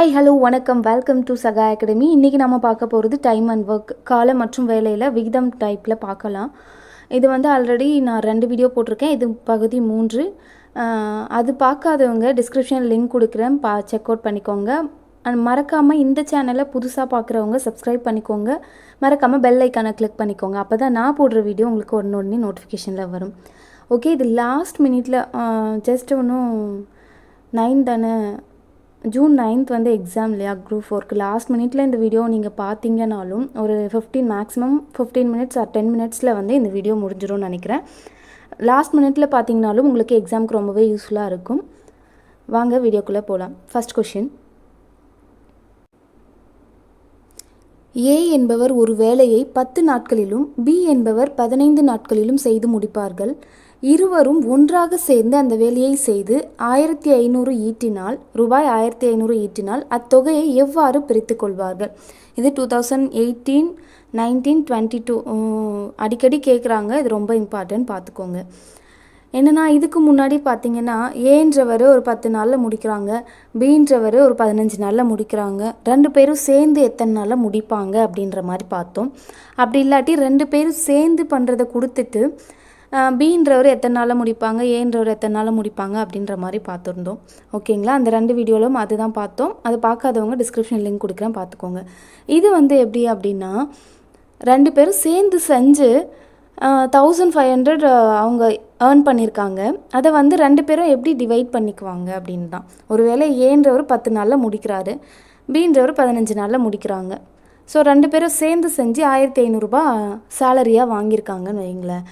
Hi hello வணக்கம். Welcome to சகா academy இன்றைக்கி நம்ம பார்க்க போகிறது டைம் அண்ட் ஒர்க் காலம் மற்றும் வேலையில் விகிதம் டைப்பில் பார்க்கலாம். இது வந்து ஆல்ரெடி நான் ரெண்டு வீடியோ போட்டிருக்கேன். இது பகுதி மூன்று. அது பார்க்காதவங்க டிஸ்கிரிப்ஷன் லிங்க் கொடுக்குறேன். பா செக் அவுட் பண்ணிக்கோங்க. அண்ட் மறக்காமல் இந்த சேனலை புதுசாக பார்க்குறவங்க சப்ஸ்கிரைப் பண்ணிக்கோங்க. மறக்காமல் பெல் ஐக்கானை கிளிக் பண்ணிக்கோங்க. அப்போ தான் நான் போடுற வீடியோ உங்களுக்கு ஒன்று ஒன்றே நோட்டிஃபிகேஷனில் வரும். ஓகே இது லாஸ்ட் மினிட்ல ஜஸ்ட் ஒன்றும் நைன் தானே? ஜூன் நைன்த் வந்து எக்ஸாம் இல்லையா? குரூப் ஃபோர்க்கு லாஸ்ட் மினிட்ல இந்த வீடியோ நீங்கள் பார்த்தீங்கனாலும் ஒரு fifteen maximum fifteen minutes or ten மினிட்ஸில் வந்து இந்த வீடியோ முடிஞ்சிரும்னு நினைக்கிறேன். லாஸ்ட் மினிட்ல பார்த்தீங்கனாலும் உங்களுக்கு எக்ஸாமுக்கு ரொம்பவே யூஸ்ஃபுல்லாக இருக்கும். வாங்க வீடியோக்குள்ளே போகலாம் ஃபர்ஸ்ட் கொஷின் ஏ என்பவர் ஒரு வேலையை பத்து நாட்களிலும் பி என்பவர் பதினைந்து நாட்களிலும் செய்து முடிப்பார்கள். இருவரும் ஒன்றாக சேர்ந்து அந்த வேலையை செய்து ஆயிரத்தி ஐநூறு ஈட்டினால் ரூபாய் ஆயிரத்தி ஐநூறு ஈட்டினால் அத்தொகையை எவ்வாறு பிரித்து கொள்வார்கள்? இது two thousand eighteen nineteen twenty two அடிக்கடி கேட்குறாங்க இது ரொம்ப இம்பார்ட்டன்ட் பார்த்துக்கோங்க என்னன்னா இதுக்கு முன்னாடி பார்த்தீங்கன்னா ஏன்றவர் ஒரு பத்து நாளில் முடிக்கிறாங்க. பீன்றவர் ஒரு பதினஞ்சு நாளில் முடிக்கிறாங்க. ரெண்டு பேரும் சேர்ந்து எத்தனை நாளில் முடிப்பாங்க அப்படின்ற மாதிரி பார்த்தோம். அப்படி இல்லாட்டி ரெண்டு பேரும் சேர்ந்து பண்ணுறதை கொடுத்துட்டு பீன்றவர் எத்தனை நாளில் முடிப்பாங்க? ஏன்றவர் எத்தனை நாளில் முடிப்பாங்க? அப்படின்ற மாதிரி பார்த்துருந்தோம். ஓகேங்களா? அந்த ரெண்டு வீடியோவிலும் அதுதான் பார்த்தோம். அது பார்க்காதவங்க டிஸ்கிரிப்ஷன் லிங்க் கொடுக்குறேன் பார்த்துக்கோங்க. இது வந்து எப்படி அப்படின்னா ரெண்டு பேரும் சேர்ந்து செஞ்சு தௌசண்ட் ஃபைவ் ஹண்ட்ரட் அவங்க ஏர்ன் பண்ணியிருக்காங்க. அதை வந்து ரெண்டு பேரும் எப்படி டிவைட் பண்ணிக்குவாங்க அப்படின்னு தான் ஒருவேளை ஏன்றவர் பத்து நாளில் முடிக்கிறாரு பீன்றவர் பதினஞ்சு நாளில் முடிக்கிறாங்க. ஸோ ரெண்டு பேரும் சேர்ந்து செஞ்சு ஆயிரத்தி ஐநூறுரூபா சேலரியாக வாங்கியிருக்காங்கன்னு வைங்களேன்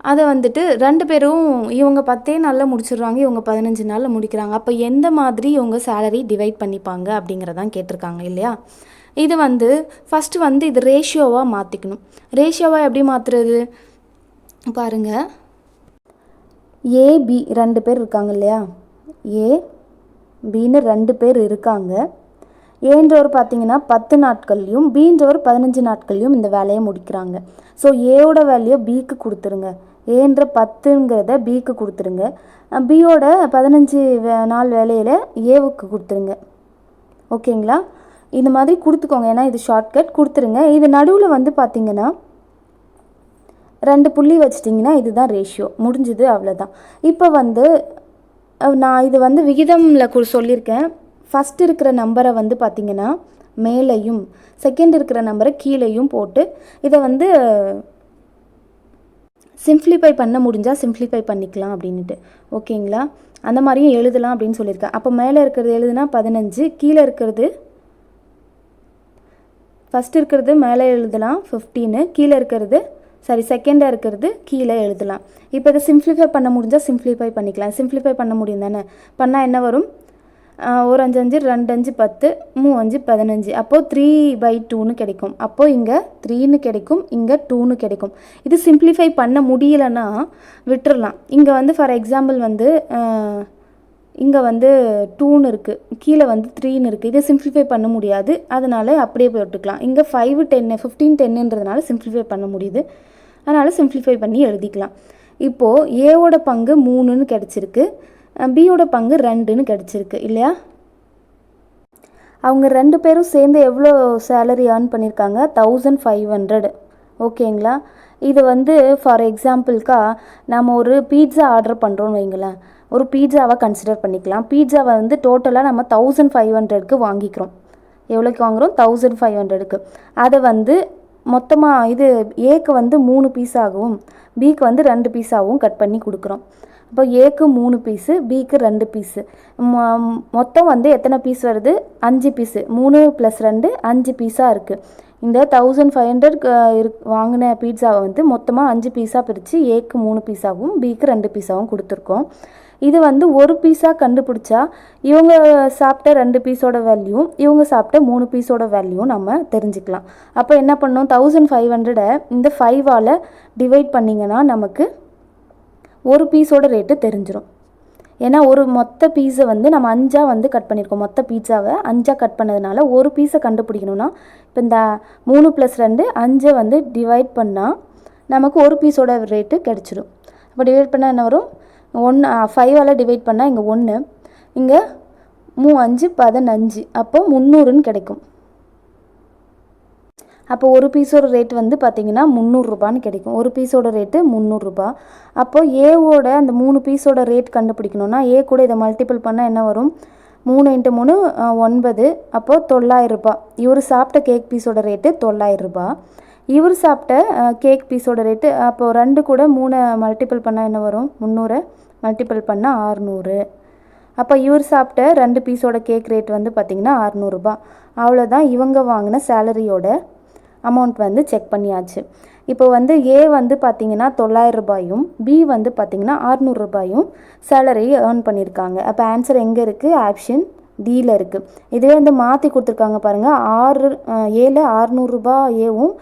அதை வந்துட்டு ரெண்டு பேரும் இவங்க பத்தே நாளில் முடிச்சிடுறாங்க இவங்க பதினஞ்சு நாளில் முடிக்கிறாங்க. அப்போ எந்த மாதிரி இவங்க சேலரி டிவைட் பண்ணிப்பாங்க அப்படிங்கிறதான் கேட்டிருக்காங்க இல்லையா? இது வந்து ஃபஸ்ட்டு வந்து இது ரேஷியோவாக மாற்றிக்கணும் ரேஷியோவாக எப்படி மாற்றுறது பாருங்கள் ஏபி ரெண்டு பேர் இருக்காங்க இல்லையா? ஏ பின்னு ரெண்டு பேர் இருக்காங்க. ஏன்றவர் பார்த்தீங்கன்னா பத்து நாட்கள்லையும் பீன்றவர் பதினஞ்சு நாட்கள்லையும் இந்த வேலையை முடிக்கிறாங்க. ஸோ ஏவோட வேலையை பிக்கு கொடுத்துருங்க. ஏன்ற பத்துங்கிறத பிக்கு கொடுத்துருங்க. பியோட பதினஞ்சு வே- நாள் வேலையில் ஏவுக்கு கொடுத்துருங்க. ஓகேங்களா? இந்த மாதிரி கொடுத்துக்கோங்க. ஏன்னா இது ஷார்ட்கட் கொடுத்துருங்க. இது நடுவில் வந்து பார்த்திங்கன்னா ரெண்டு புள்ளி வச்சிட்டிங்கன்னா இதுதான் ரேஷியோ முடிஞ்சுது அவ்வளோதான் இப்போ வந்து நான் இது வந்து விகிதமில் சொல்லியிருக்கேன். ஃபஸ்ட் இருக்கிற நம்பரை வந்து பார்த்திங்கன்னா மேலேயும் செகண்ட் இருக்கிற நம்பரை கீழேயும் போட்டு இதை வந்து சிம்ப்ளிஃபை பண்ண முடிஞ்சால் சிம்ப்ளிஃபை பண்ணிக்கலாம் அப்படின்ட்டு ஓகேங்களா? அந்த மாதிரியும் எழுதலாம் அப்படின்னு சொல்லியிருக்கேன். அப்போ மேலே இருக்கிறது எழுதுனா பதினஞ்சு கீழே இருக்கிறது ஃபஸ்ட் இருக்கிறது மேலே எழுதலாம் ஃபிஃப்டீனு கீழே இருக்கிறது சாரி செகண்டாக இருக்கிறது கீழே எழுதலாம். இப்போ இதை சிம்ப்ளிஃபை பண்ண முடிஞ்சால் சிம்ப்ளிஃபை பண்ணிக்கலாம். சிம்ப்ளிஃபை பண்ண முடியும் தானே? பண்ணால் என்ன வரும்? ஒரு அஞ்சு அஞ்சு ரெண்டு அஞ்சு பத்து மூ அஞ்சு பதினஞ்சு. அப்போது த்ரீ பை டூன்னு கிடைக்கும். அப்போது இங்கே த்ரீன்னு கிடைக்கும் இங்கே டூன்னு கிடைக்கும். இது சிம்ப்ளிஃபை பண்ண முடியலன்னா விட்டுறலாம். இங்கே வந்து ஃபார் எக்ஸாம்பிள் வந்து இங்கே வந்து டூன்னு இருக்குது கீழே வந்து த்ரீன்னு இருக்குது இதை சிம்ப்ளிஃபை பண்ண முடியாது. அதனால் அப்படியே போட்டுக்கலாம் இங்கே ஃபைவ் டென்னு ஃபிஃப்டீன் டென்னுன்றதுனால சிம்ப்ளிஃபை பண்ண முடியுது. அதனால் சிம்ப்ளிஃபை பண்ணி எழுதிக்கலாம். இப்போது ஏவோட பங்கு மூணுன்னு கிடச்சிருக்கு. பியோட பங்கு ரெண்டுன்னு கிடச்சிருக்கு இல்லையா? அவங்க ரெண்டு பேரும் சேர்ந்து எவ்வளோ சேலரி ஏர்ன் பண்ணியிருக்காங்க? தௌசண்ட் ஃபைவ் ஹண்ட்ரட் ஓகேங்களா? இது வந்து ஃபார் எக்ஸாம்பிள்க்கா நம்ம ஒரு பீட்சா ஆர்டர் பண்ணுறோன்னு வைங்களேன். ஒரு பீட்சாவை கன்சிடர் பண்ணிக்கலாம். பீட்சாவை வந்து டோட்டலாக நம்ம தௌசண்ட் ஃபைவ் ஹண்ட்ரட்க்கு வாங்கிக்கிறோம். எவ்வளோக்கு வாங்குகிறோம் தௌசண்ட் ஃபைவ் ஹண்ட்ரடுக்கு அதை வந்து மொத்தமாக இது ஏக்கு வந்து மூணு பீஸாகவும் பிக்கு வந்து ரெண்டு பீஸாகவும் கட் பண்ணி கொடுக்குறோம். அப்போ ஏக்கு மூணு பீஸு பிக்கு ரெண்டு பீஸு மொத்தம் வந்து எத்தனை பீஸ் வருது? அஞ்சு பீஸு மூணு ப்ளஸ் ரெண்டு அஞ்சு பீஸாக இருக்குது இந்த தௌசண்ட் ஃபைவ் ஹண்ட்ரட் இரு வாங்கின பீட்சாவை வந்து மொத்தமாக அஞ்சு பீஸாக பிரித்து ஏக்கு மூணு பீஸாகவும் பிக்கு ரெண்டு பீஸாகவும் கொடுத்துருக்கோம். இது வந்து ஒரு பீஸாக கண்டுபிடிச்சா இவங்க சாப்பிட்ட ரெண்டு பீஸோட வேல்யூ இவங்க சாப்பிட்ட மூணு பீஸோட வேல்யூ நம்ம தெரிஞ்சுக்கலாம். அப்போ என்ன பண்ணோம்? தௌசண்ட் ஃபைவ் ஹண்ட்ரடை இந்த ஃபைவால் டிவைட் பண்ணிங்கன்னா நமக்கு ஒரு பீஸோட ரேட்டு தெரிஞ்சிடும் ஏன்னா ஒரு மொத்த பீஸை வந்து நம்ம அஞ்சாக வந்து கட் பண்ணியிருக்கோம் மொத்த பீஸாவை அஞ்சாக கட் பண்ணதுனால ஒரு பீஸை கண்டுபிடிக்கணும்னா இப்போ இந்த மூணு ப்ளஸ் ரெண்டு அஞ்சை வந்து டிவைட் பண்ணால் நமக்கு ஒரு பீஸோட ரேட்டு கிடச்சிடும் அப்போ டிவைட் பண்ணால் என்ன வரும்? ஒன்று ஃபைவால் டிவைட் பண்ணால் இங்கே ஒன்று இங்கே மூ அஞ்சு பதினஞ்சு. அப்போ முந்நூறுன்னு கிடைக்கும். அப்போ ஒரு பீஸோட ரேட் வந்து பார்த்தீங்கன்னா முந்நூறுரூபான்னு கிடைக்கும். ஒரு பீஸோட ரேட்டு முந்நூறுரூபா அப்போது ஏவோட அந்த மூணு பீஸோட ரேட் கண்டுபிடிக்கணும்னா ஏ கூட இதை மல்டிபிள் பண்ணால் என்ன வரும்? மூணு இன்ட்டு மூணு ஒன்பது. அப்போது தொள்ளாயிரரூபா இவர் சாப்பிட்ட கேக் பீஸோட ரேட்டு தொள்ளாயிரரூபா இவர் சாப்பிட்ட கேக் பீஸோட ரேட்டு அப்போது ரெண்டு கூட மூணு மல்டிபிள் பண்ணால் என்ன வரும்? முந்நூறை. மல்டிபிள் பண்ணால் ஆறுநூறு. அப்போ இவர் சாப்பிட்ட ரெண்டு பீஸோட கேக் ரேட் வந்து பார்த்திங்கன்னா அறநூறுபா அவ்வளோதான் இவங்க வாங்கின சேலரியோட அமௌண்ட் வந்து செக் பண்ணியாச்சு. இப்போ வந்து ஏ வந்து பார்த்தீங்கன்னா தொள்ளாயிரம் ரூபாயும் பி வந்து பார்த்தீங்கன்னா அறநூறு சேலரி ஏர்ன் பண்ணியிருக்காங்க அப்போ ஆன்சர் எங்கே இருக்குது ஆப்ஷன் டியில் இருக்குது இதுவே வந்து மாற்றி கொடுத்துருக்காங்க பாருங்கள் ஆறு ஏழு அறநூறுபா ஏவும்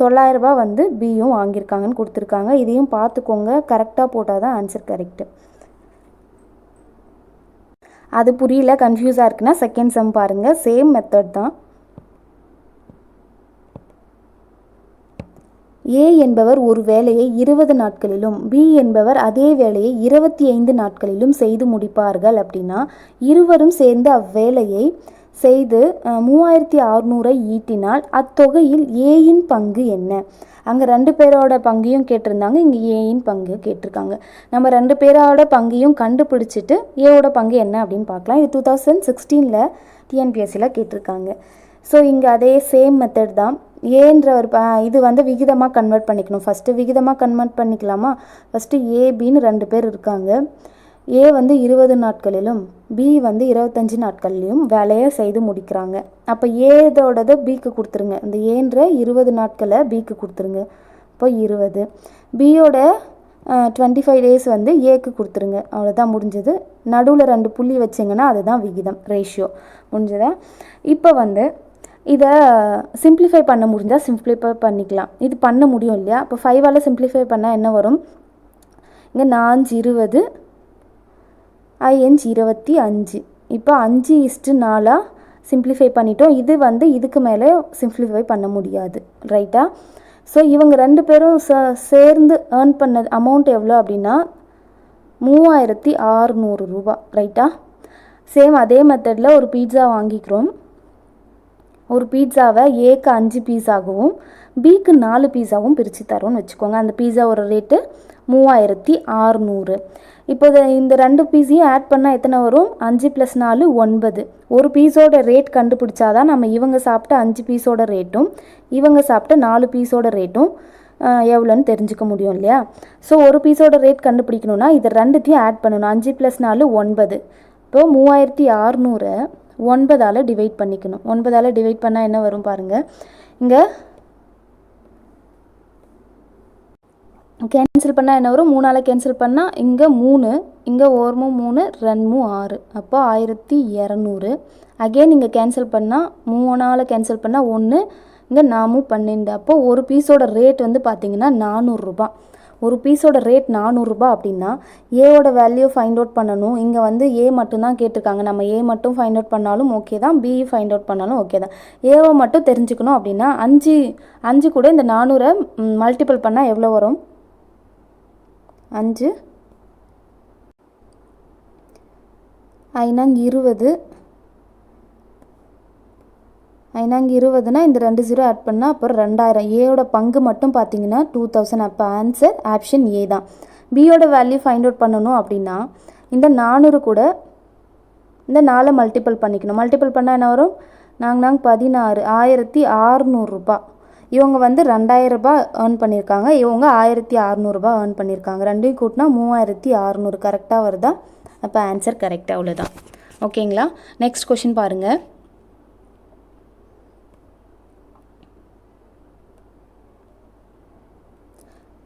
தொள்ளாயிரரூபா வந்து பியும் வாங்கியிருக்காங்கன்னு கொடுத்துருக்காங்க. இதையும் பார்த்துக்கோங்க கரெக்டாக போட்டால் தான் ஆன்சர் கரெக்டு அது புரியல கன்ஃபியூஸாக இருக்குன்னா செகண்ட் சம் பாருங்கள் சேம் மெத்தட் தான். ஏ என்பவர் ஒரு வேலையை இருபது நாட்களிலும் பி என்பவர் அதே வேலையை இருபத்தி ஐந்து நாட்களிலும் செய்து முடிப்பார்கள் அப்படின்னா இருவரும் சேர்ந்து அவ்வேலையை செய்து மூவாயிரத்தி அறுநூறை ஈட்டினால் அத்தொகையில் ஏயின் பங்கு என்ன? அங்கே ரெண்டு பேரோட பங்கையும் கேட்டிருந்தாங்க இங்கே ஏயின் பங்கு கேட்டிருக்காங்க. நம்ம ரெண்டு பேரோட பங்கையும் கண்டுபிடிச்சிட்டு ஏவோட பங்கு என்ன அப்படின்னு பார்க்கலாம். இது டூ தௌசண்ட் சிக்ஸ்டீனில் டிஎன்பிஎஸ்சியில் கேட்டிருக்காங்க. ஸோ இங்கே அதே சேம் மெத்தட் தான். ஏன்ற ஒரு இது வந்து விகிதமாக கன்வெர்ட் பண்ணிக்கணும். ஃபஸ்ட்டு விகிதமாக கன்வெர்ட் பண்ணிக்கலாமா? ஃபஸ்ட்டு ஏபின்னு ரெண்டு பேர் இருக்காங்க. ஏ வந்து இருபது நாட்களிலும் பி வந்து இருபத்தஞ்சி நாட்கள்லையும் வேலையை செய்து முடிக்கிறாங்க. அப்போ ஏதோடது பிக்கு கொடுத்துருங்க. இந்த ஏன்ற இருபது நாட்களை பிக்கு கொடுத்துருங்க. இப்போ இருபது. பியோட டுவெண்ட்டி ஃபைவ் டேஸ் வந்து ஏக்கு கொடுத்துருங்க. அவ்வளோதான் முடிஞ்சது. நடுவில் ரெண்டு புள்ளி வச்சிங்கன்னா அதுதான் விகிதம் ரேஷியோ முடிஞ்சதா? இப்போ வந்து இதை சிம்பிளிஃபை பண்ண முடிஞ்சால் சிம்பிளிஃபை பண்ணிக்கலாம். இது பண்ண முடியும் இல்லையா? இப்போ ஃபைவால் சிம்பிளிஃபை பண்ணால் என்ன வரும்? இங்கே நாஞ்சு இருபது ஐஎன்ஜ் இருபத்தி அஞ்சு. இப்போ அஞ்சு இஸ்ட்டு நாலாக சிம்பிளிஃபை பண்ணிட்டோம். இது வந்து இதுக்கு மேலே சிம்பிளிஃபை பண்ண முடியாது. ரைட்டா ஸோ இவங்க ரெண்டு பேரும் ச சேர்ந்து ஏர்ன் பண்ண அமௌண்ட் எவ்வளோ அப்படின்னா மூவாயிரத்தி ஆறுநூறு ரூபா. ரைட்டா சேம் அதே மெத்தடில் ஒரு பீட்சா வாங்கிக்கிறோம். ஒரு பீட்சாவை ஏக்கு அஞ்சு பீஸாகவும் பிக்கு நாலு பீஸாவும் பிரித்து தரோன்னு வச்சுக்கோங்க. அந்த பீஸாவோட ரேட்டு மூவாயிரத்தி ஆறுநூறு இப்போ இந்த ரெண்டு பீஸையும் ஆட் பண்ணால் எத்தனை வரும்? அஞ்சு ப்ளஸ் நாலு ஒன்பது. ஒரு பீஸோட ரேட் கண்டுபிடிச்சாதான் நம்ம இவங்க சாப்பிட்ட அஞ்சு பீஸோட ரேட்டும் இவங்க சாப்பிட்ட நாலு பீஸோட ரேட்டும் எவ்வளோன்னு தெரிஞ்சுக்க முடியும் இல்லையா? ஸோ ஒரு பீஸோட ரேட் கண்டுபிடிக்கணும்னா இது ரெண்டுத்தையும் ஆட் பண்ணணும். அஞ்சு ப்ளஸ் நாலு ஒன்பது. இப்போ மூவாயிரத்தி அறுநூறை. ஒன்பதால் டிவைட் பண்ணிக்கணும். ஒன்பதால் டிவைட் பண்ணால் என்ன வரும் பாருங்கள் இங்கே கேன்சல் பண்ணால் என்ன வரும்? மூணால் கேன்சல் பண்ணால் இங்கே மூணு இங்கே ஓரமும் மூணு ரெண்டும் ஆறு. அப்போ ஆயிரத்தி இரநூறு. அகெயின் இங்கே கேன்சல் பண்ணால் மூணால் கேன்சல் பண்ணால் ஒன்று இங்கே நாமும் பன்னெண்டு. அப்போது ஒரு பீஸோட ரேட் வந்து பார்த்திங்கன்னா நானூறுரூபா ஒரு பீஸோட ரேட் நானூறுரூபா அப்படின்னா ஏவோட வேல்யூ ஃபைண்ட் அவுட் பண்ணணும். இங்கே வந்து ஏ மட்டும்தான் கேட்டிருக்காங்க. நம்ம ஏ மட்டும் ஃபைண்ட் அவுட் பண்ணாலும் ஓகே தான். பி ஃபைண்ட் அவுட் பண்ணாலும் ஓகே தான். ஏவை மட்டும் தெரிஞ்சுக்கணும் அப்படின்னா அஞ்சு அஞ்சு கூட இந்த நானூறை மல்டிபிள் பண்ணால் எவ்வளோ வரும்? அஞ்சு. ஐநாங் இருபது. இங்கே இருபதுனா இந்த ரெண்டு ஜீரோ ஆட் பண்ணால் அப்புறம் ரெண்டாயிரம். ஏயோட பங்கு மட்டும் பார்த்தீங்கன்னா டூ தௌசண்ட் அப்போ ஆன்சர் ஆப்ஷன் ஏ தான். பியோட வேல்யூ ஃபைண்ட் அவுட் பண்ணணும் அப்படின்னா இந்த நானூறு கூட இந்த நாலை மல்டிபிள் பண்ணிக்கணும். மல்டிபிள் பண்ணால் என்ன வரும்? நாங்கள் நாங்கள் பதினாறு. ஆயிரத்தி ஆறுநூறுரூபா இவங்க வந்து ரெண்டாயிரரூபா ஏர்ன் பண்ணியிருக்காங்க இவங்க ஆயிரத்தி அறநூறுபா ஏர்ன் பண்ணியிருக்காங்க ரெண்டையும் கூட்டினா மூவாயிரத்தி அறநூறு கரெக்டாக வருதா? அப்போ ஆன்சர் கரெக்டாக அவ்வளோதான் ஓகேங்களா நெக்ஸ்ட் கொஷின் பாருங்கள்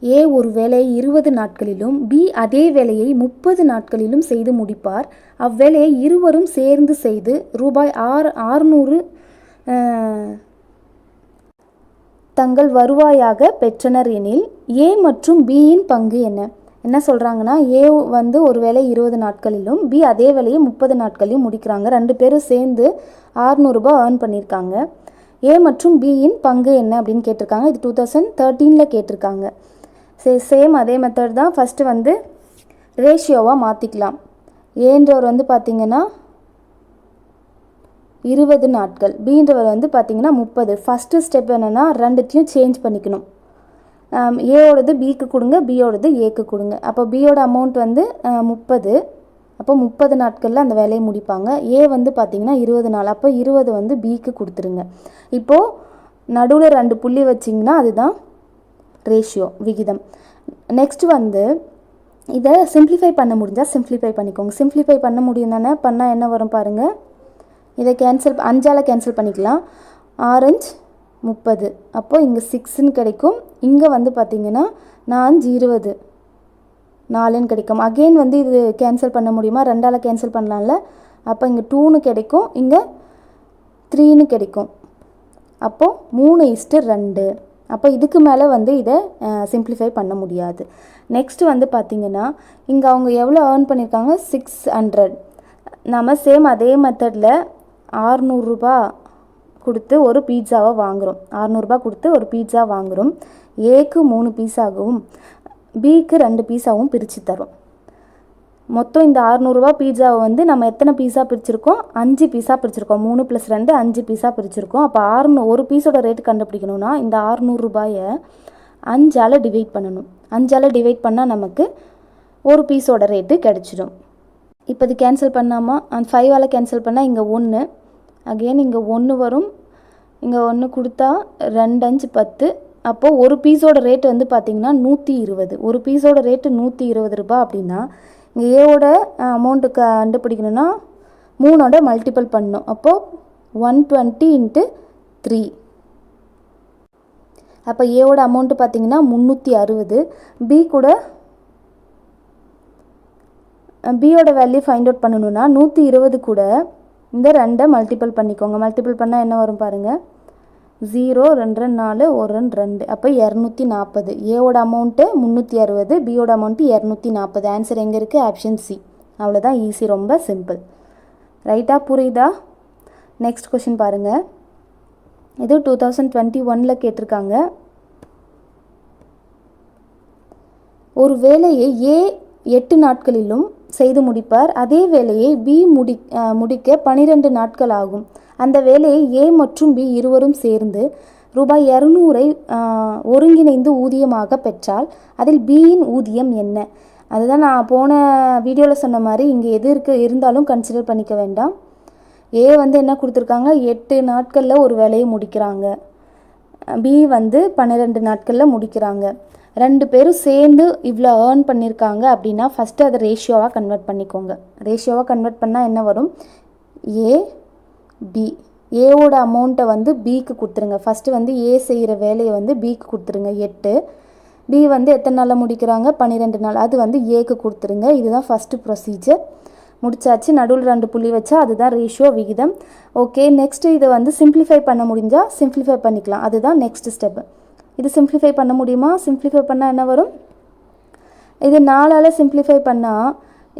ஏ ஒரு வேலையை இருபது நாட்களிலும் பி அதே வேலையை முப்பது நாட்களிலும் செய்து முடிப்பார். அவ்வேலையை இருவரும் சேர்ந்து செய்து ரூபாய் ஆறு ஆறுநூறு தங்கள் வருவாயாக பெற்றனர் எனில் ஏ மற்றும் பியின் பங்கு என்ன? என்ன சொல்கிறாங்கன்னா ஏ வந்து ஒரு வேலை இருபது நாட்களிலும் பி அதே வேலையை முப்பது நாட்களிலும் முடிக்கிறாங்க. ரெண்டு பேரும் சேர்ந்து ஆறுநூறுபா ஏர்ன் பண்ணியிருக்காங்க. ஏ மற்றும் பியின் பங்கு என்ன அப்படின்னு கேட்டிருக்காங்க. இது டூ தௌசண்ட் தேர்ட்டீனில் கேட்டிருக்காங்க. சே சேம் அதே மெத்தட் தான். ஃபஸ்ட்டு வந்து ரேஷியோவாக மாற்றிக்கலாம் ஏன்றவர் வந்து பார்த்திங்கன்னா இருபது நாட்கள். பீன்றவர் வந்து பார்த்திங்கன்னா முப்பது. ஃபஸ்ட்டு ஸ்டெப் என்னென்னா ரெண்டுத்தையும் சேஞ்ச் பண்ணிக்கணும். ஏவோடது பிக்கு கொடுங்க பியோடது ஏக்கு கொடுங்க. அப்போ பியோட அமௌண்ட் வந்து முப்பது. அப்போ முப்பது நாட்களில் அந்த வேலையை முடிப்பாங்க. ஏ வந்து பார்த்திங்கன்னா இருபது நாள். அப்போ இருபது வந்து பிக்கு கொடுத்துருங்க. இப்போது நடுவில் ரெண்டு புள்ளி வச்சிங்கன்னா அதுதான் ரேஷியோ விகிதம். நெக்ஸ்ட் வந்து இதை சிம்ப்ளிஃபை பண்ண முடிஞ்சால் சிம்ப்ளிஃபை பண்ணிக்கோங்க. சிம்ப்ளிஃபை பண்ண முடியும் தானே? பண்ணால் என்ன வரும் பாருங்கள் இதை கேன்சல் அஞ்சால் கேன்சல் பண்ணிக்கலாம். ஆரஞ்சு முப்பது. அப்போது இங்கே சிக்ஸுன்னு கிடைக்கும். இங்கே வந்து பார்த்தீங்கன்னா நான்கு இருபது. நாலுன்னு கிடைக்கும். அகெயின் வந்து இது கேன்சல் பண்ண முடியுமா? ரெண்டால் கேன்சல் பண்ணலாம்ல? அப்போ இங்கே டூன்னு கிடைக்கும். இங்கே த்ரீன்னு கிடைக்கும். அப்போது மூணு இஸ்ட்டு ரெண்டு. அப்போ இதுக்கு மேலே வந்து இதை சிம்ப்ளிஃபை பண்ண முடியாது. நெக்ஸ்ட்டு வந்து பார்த்திங்கன்னா இங்கே அவங்க எவ்வளோ ஏர்ன் பண்ணியிருக்காங்க சிக்ஸ் ஹண்ட்ரட் நம்ம சேம் அதே மெத்தடில் ஆறுநூறுரூபா கொடுத்து ஒரு பீட்சாவை வாங்குகிறோம் அறநூறுபா கொடுத்து ஒரு பீட்சா வாங்குகிறோம் ஏக்கு மூணு பீஸாகவும் பிக்கு ரெண்டு பீஸாகவும் பிரித்து தரும் மொத்தம் இந்த அறநூறுபா பீட்சாவை வந்து நம்ம எத்தனை பீஸாக பிரிச்சிருக்கோம்? அஞ்சு பீஸாக பிரிச்சிருக்கோம். மூணு ப்ளஸ் ரெண்டு அஞ்சு பீஸாக பிரிச்சிருக்கோம். அப்போ ஆறுநூ ஒரு பீஸோட ரேட் கண்டுபிடிக்கணும்னா இந்த ஆறுநூறுபாயை அஞ்சால் டிவைட் பண்ணணும். அஞ்சால் டிவைட் பண்ணால் நமக்கு ஒரு பீஸோட ரேட்டு கிடச்சிடும். இப்போ இது கேன்சல் பண்ணாமல் அந்த ஃபைவால் கேன்சல் பண்ணால் இங்கே ஒன்று அகெயின் இங்கே ஒன்று வரும். இங்கே ஒன்று கொடுத்தா ரெண்டு அஞ்சு பத்து. அப்போது ஒரு பீஸோட ரேட்டு வந்து பார்த்திங்கன்னா நூற்றி இருபது. ஒரு பீஸோட ரேட்டு நூற்றி இருபது ரூபாய் அப்படின்னா இங்கே ஏவோட அமௌண்ட்டு கண்டுபிடிக்கணும்னா மூணோட மல்டிபிள் பண்ணணும். அப்போது ஒன் டுவெண்ட்டி இன்ட்டு த்ரீ அப்போ ஏவோட அமௌண்ட்டு பார்த்தீங்கன்னா முந்நூற்றி அறுபது. பி கூட பியோட வேல்யூ ஃபைண்ட் அவுட் பண்ணணுன்னா நூற்றி இருபது கூட இந்த ரெண்டை மல்டிபிள் பண்ணிக்கோங்க. மல்டிபிள் பண்ணால் என்ன வரும் பாருங்கள் ஜீரோ ரெண்டு ரெண்டு நாலு ஒரு ரெண்டு ரெண்டு. அப்போ இரநூத்தி நாற்பது ஏவோட அமௌண்ட்டு முந்நூற்றி அறுபது பியோட அமௌண்ட்டு இரநூத்தி நாற்பது ஆன்சர் எங்கே இருக்குது ஆப்ஷன் சி அவ்வளோதான் ஈஸி ரொம்ப சிம்பிள் ரைட்டாக புரியுதா? நெக்ஸ்ட் கொஷின் பாருங்கள் இது டூ தௌசண்ட் டுவெண்ட்டி ஒனில் கேட்டிருக்காங்க. ஒரு வேலையை ஏ எட்டு நாட்களிலும் செய்து முடிப்பார். அதே வேலையை பி முடி முடிக்க பனிரெண்டு நாட்கள் ஆகும். அந்த வேலையை ஏ மற்றும் பி இருவரும் சேர்ந்து ரூபாய் இரநூறை ஒருங்கிணைந்து ஊதியமாக பெற்றால் அதில் பியின் ஊதியம் என்ன? அதுதான் நான் போன வீடியோவில் சொன்ன மாதிரி இங்கே எது இருக்க இருந்தாலும் கன்சிடர் பண்ணிக்க வேண்டாம். ஏ வந்து என்ன கொடுத்துருக்காங்க? எட்டு நாட்களில் ஒரு வேலையை முடிக்கிறாங்க. பி வந்து பன்னிரெண்டு நாட்களில் முடிக்கிறாங்க. ரெண்டு பேரும் சேர்ந்து இவ்வளோ ஏர்ன் பண்ணியிருக்காங்க அப்படின்னா ஃபஸ்ட்டு அதை ரேஷியோவாக கன்வெர்ட் பண்ணிக்கோங்க. ரேஷியோவாக கன்வெர்ட் பண்ணால் என்ன வரும்? ஏ பி ஏவோட அமௌண்ட்டை வந்து பிக்கு கொடுத்துருங்க. ஃபஸ்ட்டு வந்து ஏ செய்கிற வேலையை வந்து பிக்கு கொடுத்துருங்க. எட்டு. பி வந்து எத்தனை நாளில் முடிக்கிறாங்க? பன்னிரெண்டு நாள். அது வந்து ஏக்கு கொடுத்துருங்க. இதுதான் ஃபஸ்ட்டு ப்ரொசீஜர் முடிச்சாச்சு. நடுவில் ரெண்டு புள்ளி வச்சா அதுதான் ரேஷியோ விகிதம். ஓகே நெக்ஸ்ட்டு இதை வந்து சிம்ப்ளிஃபை பண்ண முடிஞ்சால் சிம்ப்ளிஃபை பண்ணிக்கலாம். அதுதான் நெக்ஸ்ட் ஸ்டெப்பு இது சிம்ப்ளிஃபை பண்ண முடியுமா? சிம்ப்ளிஃபை பண்ணால் என்ன வரும்? இது நாலால் சிம்ப்ளிஃபை பண்ணால்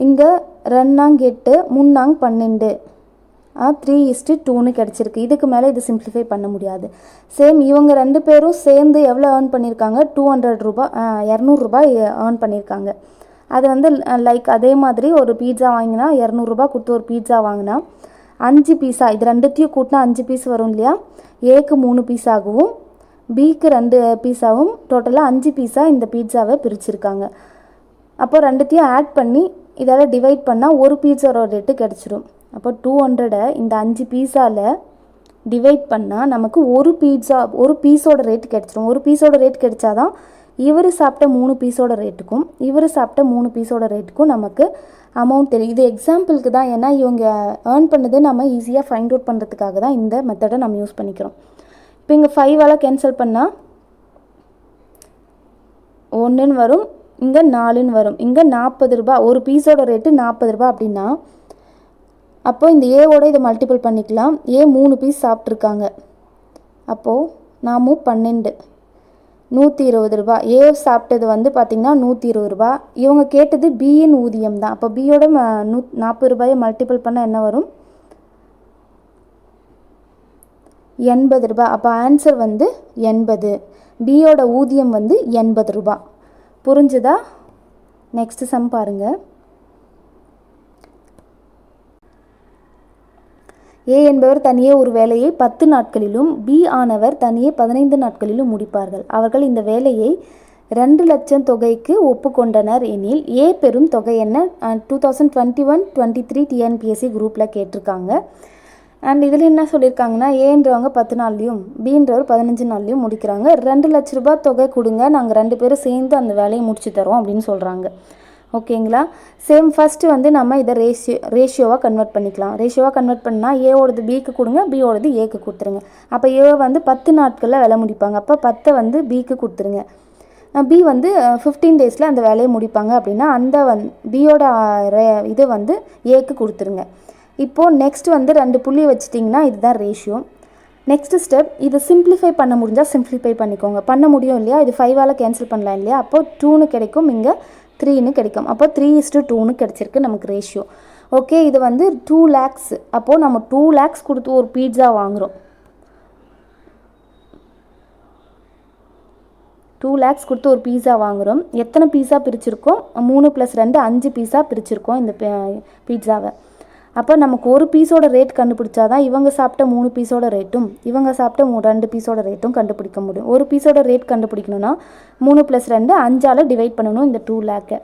இங்கே ரெண்டாங் எட்டு முன்னாங் பன்னெண்டு. த்ரீ இஸ்ட்டு டூன்னு கிடச்சிருக்கு. இதுக்கு மேலே இது சிம்ப்ளிஃபை பண்ண முடியாது. சேம் இவங்க ரெண்டு பேரும் சேர்ந்து எவ்வளோ ஏர்ன் பண்ணியிருக்காங்க டூ ஹண்ட்ரட் ரூபா இரநூறுபா ஏர்ன் பண்ணியிருக்காங்க அது வந்து லைக் அதே மாதிரி ஒரு பீட்சா வாங்கினா இரநூறுபா கொடுத்து ஒரு பீட்சா வாங்கினா அஞ்சு பீஸா? இது ரெண்டுத்தையும் கூட்டினா அஞ்சு பீஸ் வரும் இல்லையா? ஏக்கு மூணு பீஸ் ஆகவும் பிக்கு ரெண்டு பீஸாவும் டோட்டலாக அஞ்சு பீஸாக இந்த பீட்சாவை பிரிச்சிருக்காங்க. அப்போ ரெண்டுத்தையும் ஆட் பண்ணி இதால் டிவைட் பண்ணால் ஒரு பீட்சாவோட ரேட்டு கிடச்சிரும். அப்போ டூ ஹண்ட்ரடை இந்த அஞ்சு பீஸாவில் டிவைட் பண்ணால் நமக்கு ஒரு பீட்ஸா ஒரு பீஸோட ரேட் கிடச்சிரும். ஒரு பீஸோட ரேட் கிடச்சாதான் இவர் சாப்பிட்ட மூணு பீஸோட ரேட்டுக்கும் இவர் சாப்பிட்ட மூணு பீஸோட ரேட்டுக்கும் நமக்கு அமௌண்ட் தெரியும். இது எக்ஸாம்பிளுக்கு தான். ஏன்னா இவங்க ஏர்ன் பண்ணது நம்ம ஈஸியாக ஃபைண்ட் அவுட் பண்ணுறதுக்காக தான் இந்த மெத்தடை நம்ம யூஸ் பண்ணிக்கிறோம். இப்போ இங்கே ஃபைவால் கேன்சல் பண்ணால் ஒன்றுன்னு வரும் இங்கே நாலுன்னு வரும். இங்கே நாற்பது ரூபா ஒரு பீஸோட ரேட்டு நாற்பது ரூபா அப்படின்னா அப்போது இந்த ஏவோட இதை மல்டிபிள் பண்ணிக்கலாம். ஏ மூணு பீஸ் சாப்பிட்ருக்காங்க அப்போது நாமும் பன்னெண்டு. நூற்றி இருபது ரூபா. ஏ சாப்பிட்டது வந்து பார்த்திங்கன்னா நூற்றி இருபது ரூபா. இவங்க கேட்டது பியின் ஊதியம் தான். அப்போ பியோட நூ நாற்பது ரூபாயை மல்டிபிள் பண்ணால் என்ன வரும்? எண்பது ரூபா. அப்போ ஆன்சர் வந்து எண்பது. பியோட ஊதியம் வந்து எண்பது ரூபா. புரிஞ்சுதா? நெக்ஸ்ட்டு சம் பாருங்கள் ஏ என்பவர் தனியே ஒரு வேலையை பத்து நாட்களிலும் பி ஆனவர் தனியே பதினைந்து நாட்களிலும் முடிப்பார்கள். அவர்கள் இந்த வேலையை ரெண்டு லட்சம் தொகைக்கு ஒப்புக்கொண்டனர் எனில் ஏ பெறும் தொகை என்ன? Two thousand twenty one twenty three TNPSC குரூப்பில் கேட்டிருக்காங்க. அண்ட் இதில் என்ன சொல்லியிருக்காங்கன்னா ஏன்றவங்க பத்து நாள்லையும் பின்றவர் பதினஞ்சு நாள்லையும் முடிக்கிறாங்க. ரெண்டு லட்ச ரூபாய் தொகை கொடுங்க நாங்கள் ரெண்டு பேரும் சேர்ந்து அந்த வேலையை முடிச்சு தரோம் அப்படின்னு சொல்கிறாங்க ஓகேங்களா? சேம் ஃபஸ்ட்டு வந்து நம்ம இதை ரேஷியோ ரேஷியோவாக கன்வெர்ட் பண்ணிக்கலாம். ரேஷியோவாக கன்வெர்ட் பண்ணால் ஏவோடது பிக்கு கொடுங்க பியோடது ஏக்கு கொடுத்துருங்க. அப்போ ஏ வந்து பத்து நாட்களில் வேலை முடிப்பாங்க. அப்போ பத்தை வந்து பிக்கு கொடுத்துருங்க. பி வந்து ஃபிஃப்டீன் டேஸில் அந்த வேலையை முடிப்பாங்க அப்படின்னா அந்த வந் பியோட இது வந்து ஏக்கு கொடுத்துருங்க. இப்போது நெக்ஸ்ட் வந்து ரெண்டு புள்ளி வச்சிட்டிங்கன்னா இதுதான் ரேஷியோ நெக்ஸ்ட் ஸ்டெப் இதை சிம்பிளிஃபை பண்ண முடிஞ்சால் சிம்பிளிஃபை பண்ணிக்கோங்க. பண்ண முடியும் இல்லையா? இது ஃபைவால் கேன்சல் பண்ணலாம் இல்லையா? அப்போது டூனு கிடைக்கும். இங்கே த்ரீன்னு கிடைக்கும். அப்போ த்ரீ இஸ்டு டூன்னு கிடச்சிருக்கு நமக்கு ரேஷியோ ஓகே இது வந்து டூ லேக்ஸ் அப்போது நம்ம டூ லேக்ஸ் கொடுத்து ஒரு பீட்சா வாங்குகிறோம் டூ லேக்ஸ் கொடுத்து ஒரு பீஸா வாங்குகிறோம் எத்தனை பீஸா பிரிச்சிருக்கோம்? மூணு ப்ளஸ் ரெண்டு அஞ்சு பீஸா பிரிச்சிருக்கோம் இந்த பீட்சாவை அப்போ நமக்கு ஒரு பீஸோட ரேட் கண்டுபிடிச்சா தான் இவங்க சாப்பிட்ட மூணு பீஸோட ரேட்டும் இவங்க சாப்பிட்ட மூ ரெண்டு பீஸோட ரேட்டும் கண்டுபிடிக்க முடியும். ஒரு பீஸோட ரேட் கண்டுபிடிக்கணும்னா மூணு ப்ளஸ் ரெண்டு அஞ்சால் டிவைட் பண்ணணும் இந்த டூ லேக்கை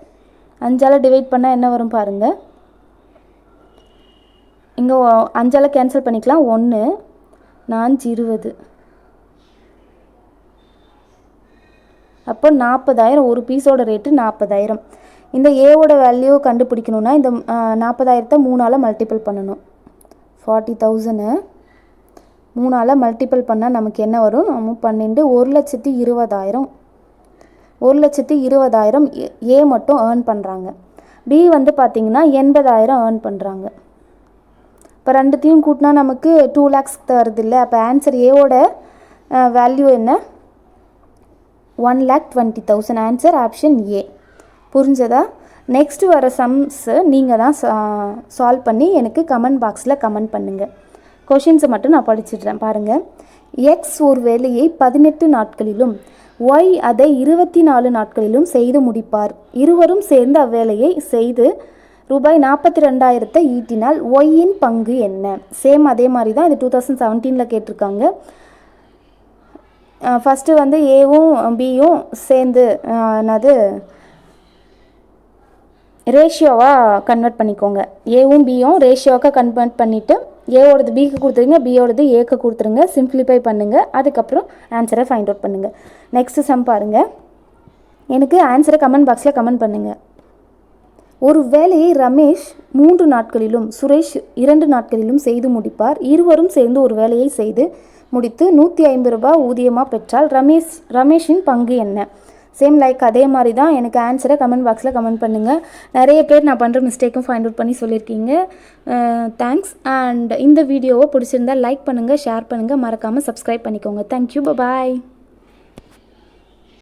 அஞ்சால் டிவைட் பண்ணால் என்ன வரும் பாருங்கள் இங்கே அஞ்சால் கேன்சல் பண்ணிக்கலாம். ஒன்று நான்கு இருபது. அப்போ நாற்பதாயிரம் ஒரு பீஸோட ரேட்டு நாற்பதாயிரம் இந்த ஏவோட வேல்யூ கண்டுபிடிக்கணுன்னா இந்த நாற்பதாயிரத்தை மூணால் மல்டிபிள் பண்ணணும். ஃபார்ட்டி தௌசண்ட் மூணால் மல்டிபிள் பண்ணால் நமக்கு என்ன வரும்? நம்ம பன்னெண்டு ஒரு லட்சத்தி இருபதாயிரம். ஒரு லட்சத்தி இருபதாயிரம் ஏ மட்டும் ஏர்ன் பண்ணுறாங்க பி வந்து பார்த்திங்கன்னா எண்பதாயிரம் ஏர்ன் பண்ணுறாங்க இப்போ ரெண்டுத்தையும் கூட்டினா நமக்கு டூ லேக்ஸ் தருது இல்லை அப்போ ஆன்சர் ஏவோட வேல்யூ என்ன? One lakh twenty thousand answer option A புரிஞ்சதா? நெக்ஸ்ட் வர சம்ஸு நீங்கள் தான் சால்வ் பண்ணி எனக்கு கமெண்ட் பாக்ஸில் கமெண்ட் பண்ணுங்கள் கொஷின்ஸை மட்டும் நான் படிச்சிடுறேன் பாருங்கள் எக்ஸ் ஒரு வேலையை பதினெட்டு நாட்களிலும் ஒய் அதை இருபத்தி நாலு நாட்களிலும் செய்து முடிப்பார். இருவரும் சேர்ந்து அவ்வேலையை செய்து ரூபாய் நாற்பத்தி ரெண்டாயிரத்தை ஈட்டினால் ஒய்யின் பங்கு என்ன? சேம் அதே மாதிரி தான் இது டூ தௌசண்ட் செவன்டீனில் கேட்டிருக்காங்க. ஃபஸ்ட்டு வந்து ஏவும் பியும் சேர்ந்து என்னது? ரேஷியோவாக கன்வெர்ட் பண்ணிக்கோங்க. ஏவும் பியும் ரேஷியோவாக கன்வெர்ட் பண்ணிவிட்டு ஏவோடது பிக்கு கொடுத்துருங்க பியோடது ஏக்கு கொடுத்துருங்க சிம்பிளிஃபை பண்ணுங்கள் அதுக்கப்புறம் ஆன்சரை ஃபைண்ட் அவுட் பண்ணுங்கள் நெக்ஸ்ட்டு சம் பாருங்கள் எனக்கு ஆன்சரை கமெண்ட் பாக்ஸில் கமெண்ட் பண்ணுங்கள் ஒரு வேலையை ரமேஷ் மூன்று நாட்களிலும் சுரேஷ் இரண்டு நாட்களிலும் செய்து முடிப்பார். இருவரும் சேர்ந்து ஒரு வேலையை செய்து முடித்து நூற்றி ஐம்பது ரூபாய் ஊதியமாக பெற்றால் ரமேஷ் ரமேஷின் பங்கு என்ன? சேம் லைக் அதே மாதிரி தான் எனக்கு ஆன்சரை கமெண்ட் பாக்ஸில் கமெண்ட் பண்ணுங்கள் நிறைய பேர் நான் பண்ணுற மிஸ்டேக்கும் ஃபைண்ட் அவுட் பண்ணி சொல்லியிருக்கீங்க. தேங்க்ஸ் அண்ட் இந்த வீடியோவை பிடிச்சிருந்தா லைக் பண்ணுங்கள் ஷேர் பண்ணுங்கள் மறக்காமல் சப்ஸ்கிரைப் பண்ணிக்கோங்க. Thank you bye